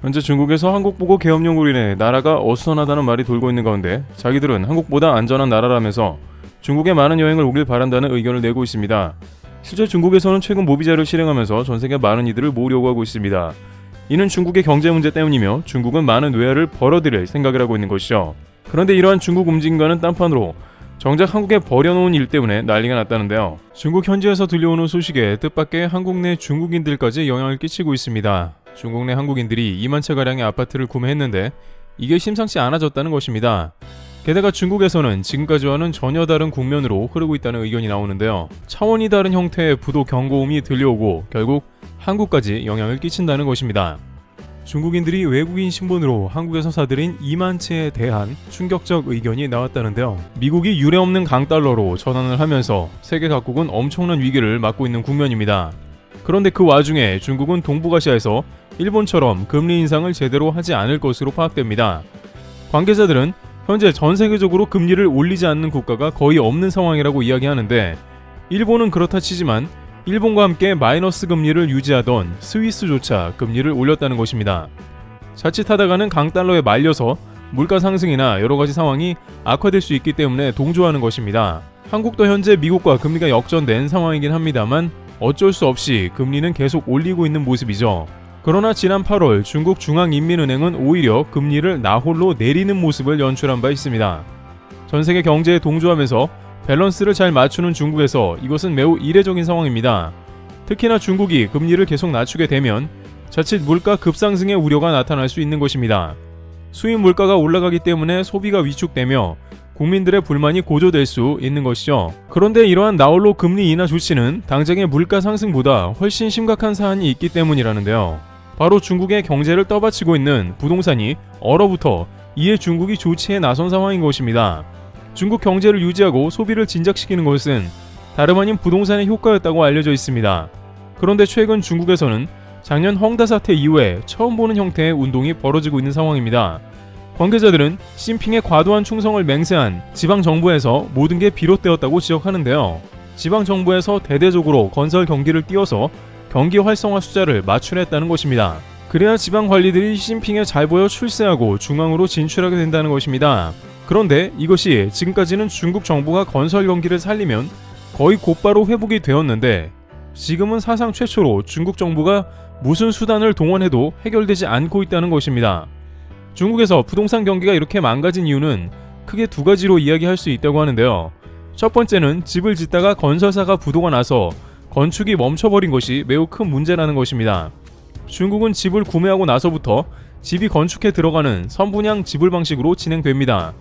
현재 중국에서 한국 보고 계엄령으로 인해 나라가 어수선하다는 말이 돌고 있는 가운데 자기들은 한국보다 안전한 나라라면서 중국에 많은 여행을 오길 바란다는 의견을 내고 있습니다. 실제 중국에서는 최근 모비자를 실행하면서 전 세계 많은 이들을 모으려고 하고 있습니다. 이는 중국의 경제 문제 때문이며 중국은 많은 외화를 벌어들일 생각을 하고 있는 것이죠. 그런데 이러한 중국 움직임과는 딴판으로 정작 한국에 버려놓은 일 때문에 난리가 났다는데요. 중국 현지에서 들려오는 소식에 뜻밖의 한국 내 중국인들까지 영향을 끼치고 있습니다. 중국 내 한국인들이 2만 채 가량의 아파트를 구매했는데 이게 심상치 않아졌다는 것입니다. 게다가 중국에서는 지금까지와는 전혀 다른 국면으로 흐르고 있다는 의견이 나오는데요. 차원이 다른 형태의 부도 경고음이 들려오고 결국 한국까지 영향을 끼친다는 것입니다. 중국인들이 외국인 신분으로 한국에서 사들인 2만 채에 대한 충격적 의견이 나왔다는데요. 미국이 유례없는 강달러로 전환을 하면서 세계 각국은 엄청난 위기를 맞고 있는 국면입니다. 그런데 그 와중에 중국은 동북아시아에서 일본처럼 금리 인상을 제대로 하지 않을 것으로 파악됩니다. 관계자들은 현재 전 세계적으로 금리를 올리지 않는 국가가 거의 없는 상황이라고 이야기하는데 일본은 그렇다 치지만 일본과 함께 마이너스 금리를 유지하던 스위스조차 금리를 올렸다는 것입니다. 자칫하다가는 강달러에 말려서 물가 상승이나 여러 가지 상황이 악화될 수 있기 때문에 동조하는 것입니다. 한국도 현재 미국과 금리가 역전된 상황이긴 합니다만 어쩔 수 없이 금리는 계속 올리고 있는 모습이죠. 그러나 지난 8월 중국 중앙인민은행은 오히려 금리를 나홀로 내리는 모습을 연출한 바 있습니다. 전 세계 경제에 동조하면서 밸런스를 잘 맞추는 중국에서 이것은 매우 이례적인 상황입니다. 특히나 중국이 금리를 계속 낮추게 되면 자칫 물가 급상승의 우려가 나타날 수 있는 것입니다. 수입 물가가 올라가기 때문에 소비가 위축되며 국민들의 불만이 고조될 수 있는 것이죠. 그런데 이러한 나홀로 금리 인하 조치는 당장의 물가 상승보다 훨씬 심각한 사안이 있기 때문이라는데요. 바로 중국의 경제를 떠받치고 있는 부동산이 얼어붙어 이에 중국이 조치에 나선 상황인 것입니다. 중국 경제를 유지하고 소비를 진작시키는 것은 다름 아닌 부동산의 효과였다고 알려져 있습니다. 그런데 최근 중국에서는 작년 헝다 사태 이후에 처음 보는 형태의 운동이 벌어지고 있는 상황입니다. 관계자들은 시진핑의 과도한 충성을 맹세한 지방 정부에서 모든 게 비롯되었다고 지적하는데요. 지방 정부에서 대대적으로 건설 경기를 띄워서 경기 활성화 숫자를 맞출했다는 것입니다. 그래야 지방 관리들이 시진핑에 잘 보여 출세하고 중앙으로 진출하게 된다는 것입니다. 그런데 이것이 지금까지는 중국 정부가 건설 경기를 살리면 거의 곧바로 회복이 되었는데 지금은 사상 최초로 중국 정부가 무슨 수단을 동원해도 해결되지 않고 있다는 것입니다. 중국에서 부동산 경기가 이렇게 망가진 이유는 크게 두 가지로 이야기할 수 있다고 하는데요. 첫 번째는 집을 짓다가 건설사가 부도가 나서 건축이 멈춰버린 것이 매우 큰 문제라는 것입니다. 중국은 집을 구매하고 나서부터 집이 건축해 들어가는 선분양 지불 방식으로 진행됩니다.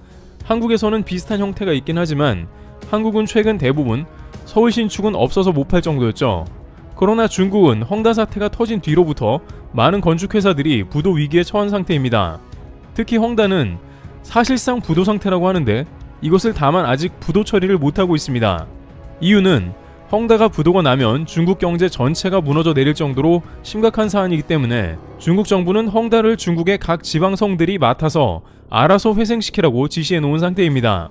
한국에서는 비슷한 형태가 있긴 하지만 한국은 최근 대부분 서울 신축은 없어서 못 팔 정도였죠. 그러나 중국은 헝다 사태가 터진 뒤로부터 많은 건축회사들이 부도 위기에 처한 상태입니다. 특히 헝다는 사실상 부도 상태라고 하는데 이것을 다만 아직 부도 처리를 못하고 있습니다. 이유는 헝다가 부도가 나면 중국 경제 전체가 무너져 내릴 정도로 심각한 사안이기 때문에 중국 정부는 헝다를 중국의 각 지방성들이 맡아서 알아서 회생시키라고 지시해 놓은 상태입니다.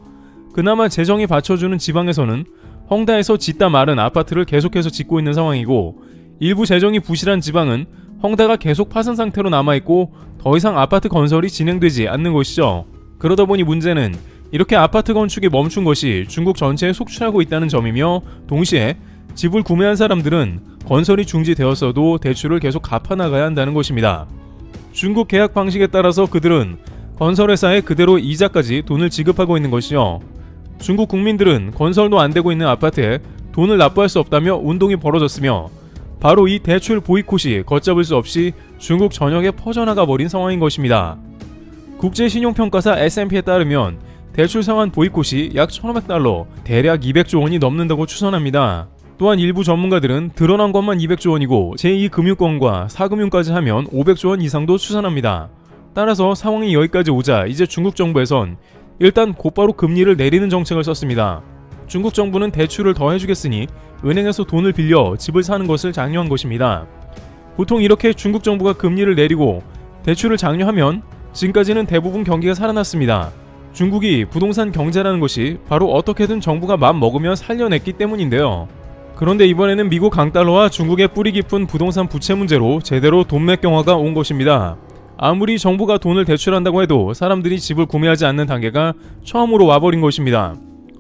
그나마 재정이 받쳐주는 지방에서는 헝다에서 짓다 마른 아파트를 계속해서 짓고 있는 상황이고 일부 재정이 부실한 지방은 헝다가 계속 파산 상태로 남아있고 더 이상 아파트 건설이 진행되지 않는 것이죠. 그러다 보니 문제는 이렇게 아파트 건축이 멈춘 것이 중국 전체에 속출하고 있다는 점이며 동시에 집을 구매한 사람들은 건설이 중지되었어도 대출을 계속 갚아나가야 한다는 것입니다. 중국 계약 방식에 따라서 그들은 건설회사에 그대로 이자까지 돈을 지급하고 있는 것이요. 중국 국민들은 건설도 안 되고 있는 아파트에 돈을 납부할 수 없다며 운동이 벌어졌으며 바로 이 대출 보이콧이 걷잡을 수 없이 중국 전역에 퍼져나가 버린 상황인 것입니다. 국제신용평가사 S&P에 따르면 대출 상환 보이콧이 약 1,500달러, 대략 200조 원이 넘는다고 추산합니다. 또한 일부 전문가들은 드러난 것만 200조 원이고 제2금융권과 4금융까지 하면 500조 원 이상도 추산합니다. 따라서 상황이 여기까지 오자 이제 중국 정부에선 일단 곧바로 금리를 내리는 정책을 썼습니다. 중국 정부는 대출을 더 해주겠으니 은행에서 돈을 빌려 집을 사는 것을 장려한 것입니다. 보통 이렇게 중국 정부가 금리를 내리고 대출을 장려하면 지금까지는 대부분 경기가 살아났습니다. 중국이 부동산 경제라는 것이 바로 어떻게든 정부가 맘 먹으면 살려냈기 때문인데요. 그런데 이번에는 미국 강달러와 중국의 뿌리 깊은 부동산 부채 문제로 제대로 돈맥경화가 온 것입니다. 아무리 정부가 돈을 대출한다고 해도 사람들이 집을 구매하지 않는 단계가 처음으로 와버린 것입니다.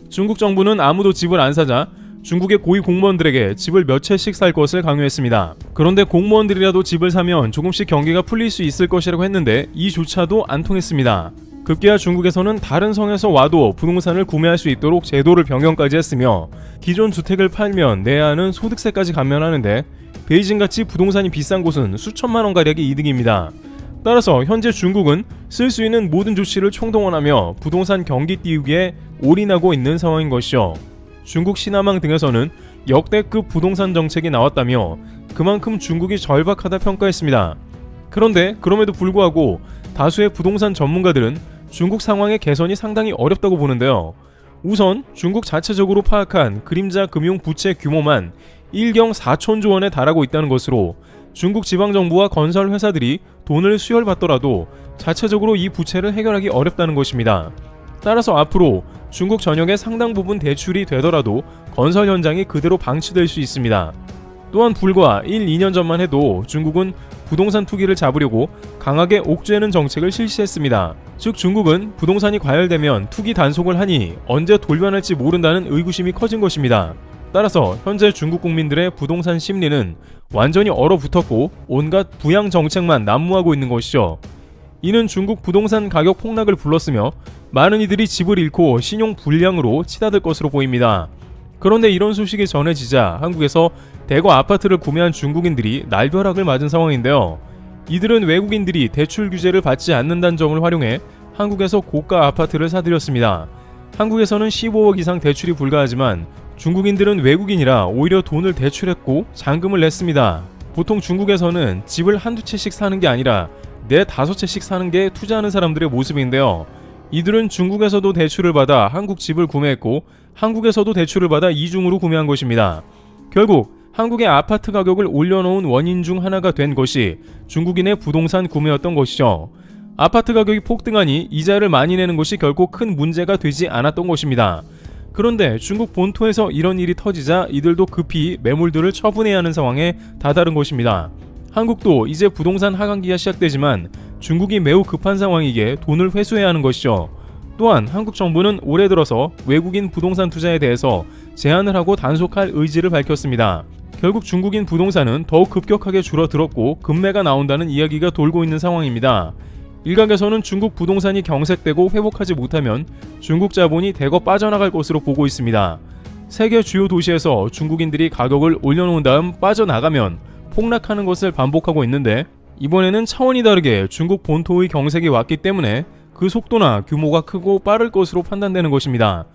중국 정부는 아무도 집을 안 사자 중국의 고위 공무원들에게 집을 몇 채씩 살 것을 강요했습니다. 그런데 공무원들이라도 집을 사면 조금씩 경기가 풀릴 수 있을 것이라고 했는데 이조차도 안 통했습니다. 급기야 중국에서는 다른 성에서 와도 부동산을 구매할 수 있도록 제도를 변경까지 했으며 기존 주택을 팔면 내야 하는 소득세까지 감면하는데 베이징같이 부동산이 비싼 곳은 수천만 원 가량의 이득입니다. 따라서 현재 중국은 쓸 수 있는 모든 조치를 총동원하며 부동산 경기 띄우기에 올인하고 있는 상황인 것이죠. 중국 신화망 등에서는 역대급 부동산 정책이 나왔다며 그만큼 중국이 절박하다 평가했습니다. 그런데 그럼에도 불구하고 다수의 부동산 전문가들은 중국 상황의 개선이 상당히 어렵다고 보는데요. 우선 중국 자체적으로 파악한 그림자 금융 부채 규모만 1경 4천조 원에 달하고 있다는 것으로 중국 지방정부와 건설 회사들이 돈을 수혈받더라도 자체적으로 이 부채를 해결하기 어렵다는 것입니다. 따라서 앞으로 중국 전역의 상당 부분 대출이 되더라도 건설 현장이 그대로 방치될 수 있습니다. 또한 불과 1, 2년 전만 해도 중국은 부동산 투기를 잡으려고 강하게 옥죄는 정책을 실시했습니다. 즉 중국은 부동산이 과열되면 투기 단속을 하니 언제 돌변할지 모른다는 의구심이 커진 것입니다. 따라서 현재 중국 국민들의 부동산 심리는 완전히 얼어붙었고 온갖 부양 정책만 난무하고 있는 것이죠. 이는 중국 부동산 가격 폭락을 불렀으며 많은 이들이 집을 잃고 신용 불량으로 치닫을 것으로 보입니다. 그런데 이런 소식이 전해지자 한국에서 대거 아파트를 구매한 중국인들이 날벼락을 맞은 상황인데요. 이들은 외국인들이 대출 규제를 받지 않는다는 점을 활용해 한국에서 고가 아파트를 사들였습니다. 한국에서는 15억 이상 대출이 불가하지만 중국인들은 외국인이라 오히려 돈을 대출했고 잔금을 냈습니다. 보통 중국에서는 집을 한두 채씩 사는 게 아니라 네 다섯 채씩 사는 게 투자하는 사람들의 모습인데요. 이들은 중국에서도 대출을 받아 한국 집을 구매했고 한국에서도 대출을 받아 이중으로 구매한 것입니다. 결국 한국의 아파트 가격을 올려놓은 원인 중 하나가 된 것이 중국인의 부동산 구매였던 것이죠. 아파트 가격이 폭등하니 이자를 많이 내는 것이 결코 큰 문제가 되지 않았던 것입니다. 그런데 중국 본토에서 이런 일이 터지자 이들도 급히 매물들을 처분해야 하는 상황에 다다른 것입니다. 한국도 이제 부동산 하강기가 시작되지만 중국이 매우 급한 상황이기에 돈을 회수해야 하는 것이죠. 또한 한국 정부는 올해 들어서 외국인 부동산 투자에 대해서 제한을 하고 단속할 의지를 밝혔습니다. 결국 중국인 부동산은 더욱 급격하게 줄어들었고 급매가 나온다는 이야기가 돌고 있는 상황입니다. 일각에서는 중국 부동산이 경색되고 회복하지 못하면 중국 자본이 대거 빠져나갈 것으로 보고 있습니다. 세계 주요 도시에서 중국인들이 가격을 올려놓은 다음 빠져나가면 폭락하는 것을 반복하고 있는데 이번에는 차원이 다르게 중국 본토의 경색이 왔기 때문에 그 속도나 규모가 크고 빠를 것으로 판단되는 것입니다.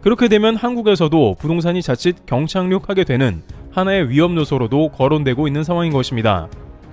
그렇게 되면 한국에서도 부동산이 자칫 경착륙하게 되는 하나의 위험 요소로도 거론되고 있는 상황인 것입니다.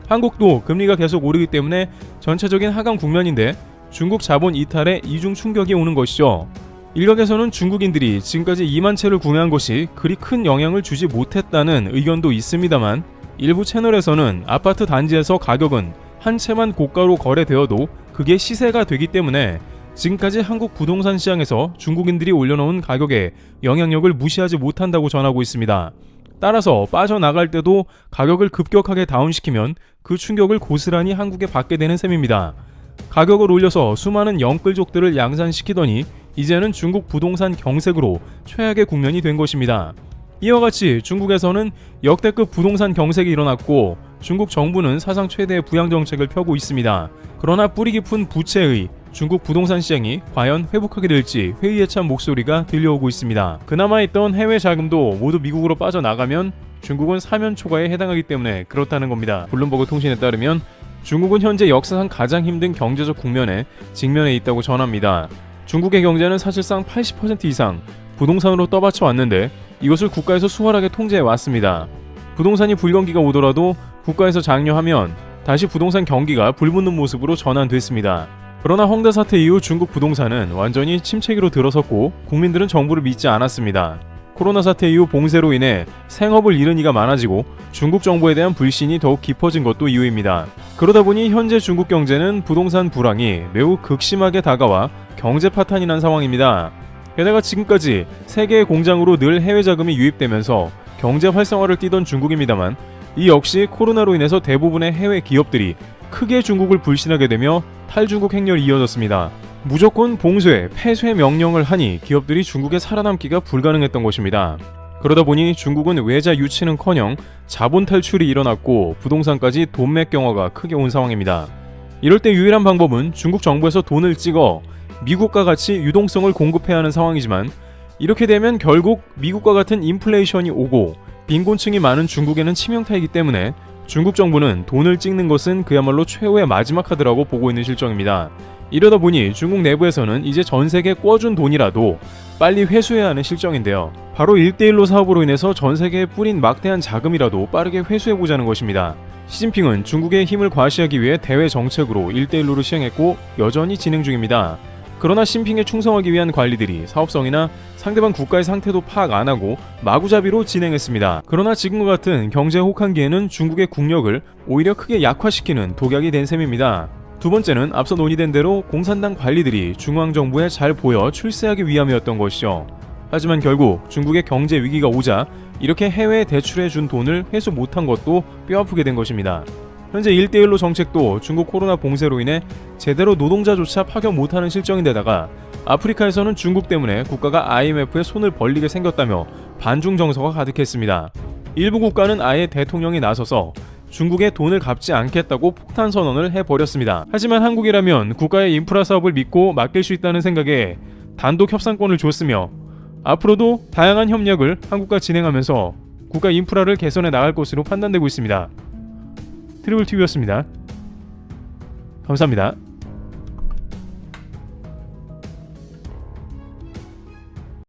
한국도 금리가 계속 오르기 때문에 전체적인 하강 국면인데 중국 자본 이탈에 이중 충격이 오는 것이죠. 일각에서는 중국인들이 지금까지 2만 채를 구매한 것이 그리 큰 영향을 주지 못했다는 의견도 있습니다만 일부 채널에서는 아파트 단지에서 가격은 한 채만 고가로 거래되어도 그게 시세가 되기 때문에 지금까지 한국 부동산 시장에서 중국인들이 올려놓은 가격에 영향력을 무시하지 못한다고 전하고 있습니다. 따라서 빠져나갈 때도 가격을 급격하게 다운시키면 그 충격을 고스란히 한국에 받게 되는 셈입니다. 가격을 올려서 수많은 영끌족들을 양산시키더니 이제는 중국 부동산 경색으로 최악의 국면이 된 것입니다. 이와 같이 중국에서는 역대급 부동산 경색이 일어났고 중국 정부는 사상 최대의 부양 정책을 펴고 있습니다. 그러나 뿌리 깊은 부채의 중국 부동산 시장이 과연 회복하게 될지 회의에 찬 목소리가 들려오고 있습니다. 그나마 있던 해외 자금도 모두 미국으로 빠져나가면 중국은 사면 초과에 해당하기 때문에 그렇다는 겁니다. 블룸버그 통신에 따르면 중국은 현재 역사상 가장 힘든 경제적 국면에 직면해 있다고 전합니다. 중국의 경제는 사실상 80% 이상 부동산으로 떠받쳐 왔는데 이것을 국가에서 수월하게 통제해 왔습니다. 부동산이 불경기가 오더라도 국가에서 장려하면 다시 부동산 경기가 불붙는 모습으로 전환됐습니다. 그러나 홍대 사태 이후 중국 부동산은 완전히 침체기로 들어섰고 국민들은 정부를 믿지 않았습니다. 코로나 사태 이후 봉쇄로 인해 생업을 잃은 이가 많아지고 중국 정부에 대한 불신이 더욱 깊어진 것도 이유입니다. 그러다 보니 현재 중국 경제는 부동산 불황이 매우 극심하게 다가와 경제 파탄이 난 상황입니다. 게다가 지금까지 세계의 공장으로 늘 해외 자금이 유입되면서 경제 활성화를 띠던 중국입니다만 이 역시 코로나로 인해서 대부분의 해외 기업들이 크게 중국을 불신하게 되며 탈중국 행렬이 이어졌습니다. 무조건 봉쇄, 폐쇄 명령을 하니 기업들이 중국에 살아남기가 불가능했던 것입니다. 그러다 보니 중국은 외자 유치는커녕 자본 탈출이 일어났고 부동산까지 돈맥 경화가 크게 온 상황입니다. 이럴 때 유일한 방법은 중국 정부에서 돈을 찍어 미국과 같이 유동성을 공급해야 하는 상황이지만 이렇게 되면 결국 미국과 같은 인플레이션이 오고 빈곤층이 많은 중국에는 치명타이기 때문에 중국 정부는 돈을 찍는 것은 그야말로 최후의 마지막 카드라고 보고 있는 실정입니다. 이러다 보니 중국 내부에서는 이제 전 세계 꿔준 돈이라도 빨리 회수해야 하는 실정인데요. 바로 1대1로 사업으로 인해서 전 세계에 뿌린 막대한 자금이라도 빠르게 회수해보자는 것입니다. 시진핑은 중국의 힘을 과시하기 위해 대외 정책으로 1대1로를 시행했고 여전히 진행 중입니다. 그러나 심핑에 충성하기 위한 관리들이 사업성이나 상대방 국가의 상태도 파악 안 하고 마구잡이로 진행했습니다. 그러나 지금과 같은 경제 혹한기에는 중국의 국력을 오히려 크게 약화시키는 독약이 된 셈입니다. 두 번째는 앞서 논의된 대로 공산당 관리들이 중앙정부에 잘 보여 출세하기 위함이었던 것이죠. 하지만 결국 중국의 경제 위기가 오자 이렇게 해외에 대출해 준 돈을 회수 못한 것도 뼈아프게 된 것입니다. 현재 1대1로 정책도 중국 코로나 봉쇄로 인해 제대로 노동자조차 파견 못하는 실정인데다가 아프리카에서는 중국 때문에 국가가 IMF에 손을 벌리게 생겼다며 반중 정서가 가득했습니다. 일부 국가는 아예 대통령이 나서서 중국에 돈을 갚지 않겠다고 폭탄 선언을 해버렸습니다. 하지만 한국이라면 국가의 인프라 사업을 믿고 맡길 수 있다는 생각에 단독 협상권을 줬으며 앞으로도 다양한 협력을 한국과 진행하면서 국가 인프라를 개선해 나갈 것으로 판단되고 있습니다. 트리블 TV였습니다. 감사합니다.